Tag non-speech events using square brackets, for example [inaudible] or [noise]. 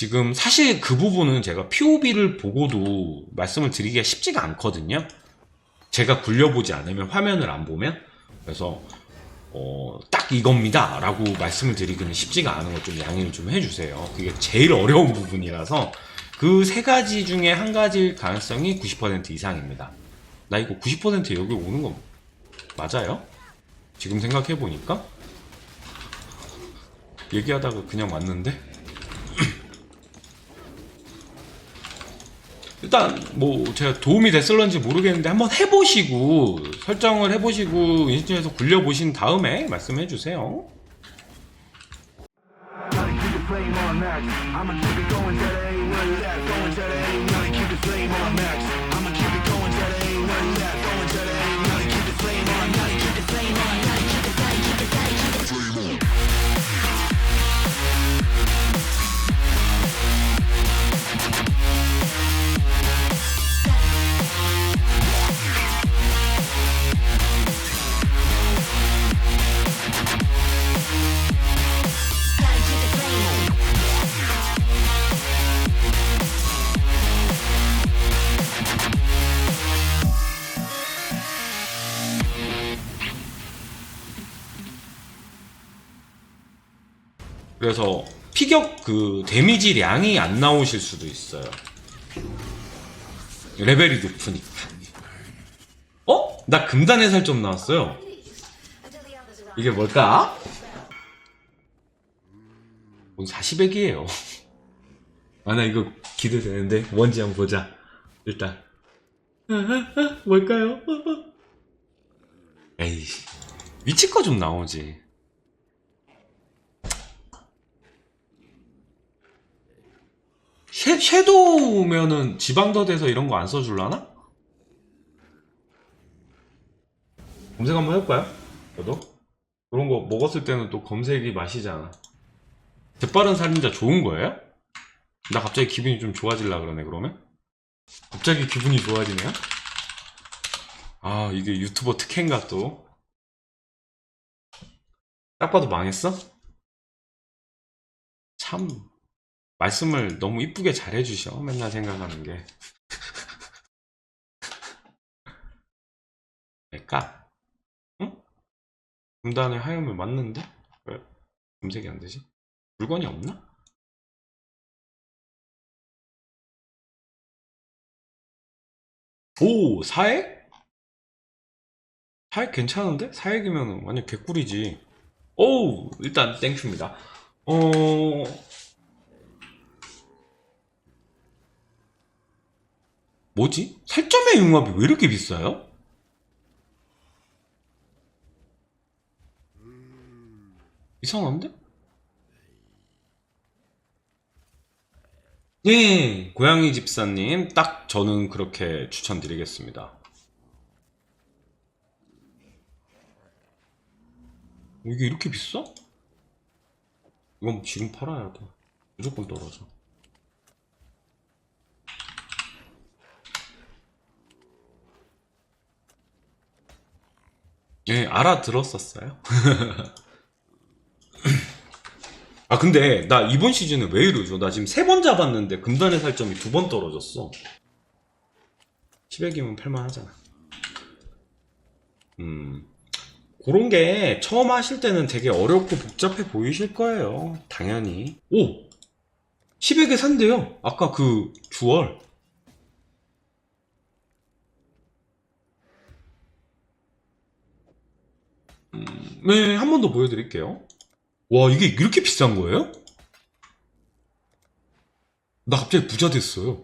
지금 사실 그 부분은 제가 POB를 보고도 말씀을 드리기가 쉽지가 않거든요. 제가 굴려보지 않으면 화면을 안 보면 그래서 어, 딱 이겁니다 라고 말씀을 드리기는 쉽지가 않은 거좀 양해를 좀 해주세요. 그게 제일 어려운 부분이라서 그 세 가지 중에 한 가지일 가능성이 90% 이상입니다. 나 이거 90% 여기 오는 거 맞아요? 지금 생각해 보니까 얘기하다가 그냥 왔는데 일단 뭐 제가 도움이 됐을런지 모르겠는데 한번 해보시고 설정을 해보시고 인스턴에서 굴려보신 다음에 말씀해 주세요. 그래서 피격 그 데미지량이 안 나오실 수도 있어요. 레벨이 높으니까. 어? 나 금단의 살좀 나왔어요. 이게 뭘까? 뭔 40액이에요. [laughs] 아, 나 이거 기대되는데. 뭔지 한번 보자. 일단. [laughs] 뭘까요? [laughs] 에이. 위치 거 좀 나오지. 섀, 섀도우면은 지방더대에서 이런 거 안 써줄라나? 검색 한번 해볼까요? 저도? 그런 거 먹었을 때는 또 검색이 맛이잖아. 재빠른 살인자 좋은 거예요? 나 갑자기 기분이 좀 좋아질라 그러네, 그러면? 갑자기 기분이 좋아지네요? 아, 이게 유튜버 특혜인가 또? 딱 봐도 망했어? 참, 말씀을 너무 이쁘게 잘 해주셔. 맨날 생각하는 게. [laughs] 될까? 응? 금단의 하염을 맞는데? 왜 검색이 안 되지? 물건이 없나? 오, 사액? 사액 괜찮은데? 사액이면 완전 개꿀이지. 오, 일단 땡큐입니다. 어, 뭐지? 살점의 융합이 왜 이렇게 비싸요? 이상한데? 예, 고양이 집사님, 딱 저는 그렇게 추천드리겠습니다. 어, 이게 이렇게 비싸? 이건 지금 팔아야 돼. 무조건 떨어져. 예, 알아들었었어요. [laughs] 아, 근데 나 이번 시즌에 왜 이러죠? 나 지금 세 번 잡았는데 금단의 살점이 두 번 떨어졌어. 10액이면 팔만하잖아. 음. 그런 게 처음 하실 때는 되게 어렵고 복잡해 보이실 거예요. 당연히. 오! 10액에 산대요. 아까 그 주얼. 네, 한 번 더 보여드릴게요. 와, 이게 이렇게 비싼 거예요? 나 갑자기 부자 됐어요.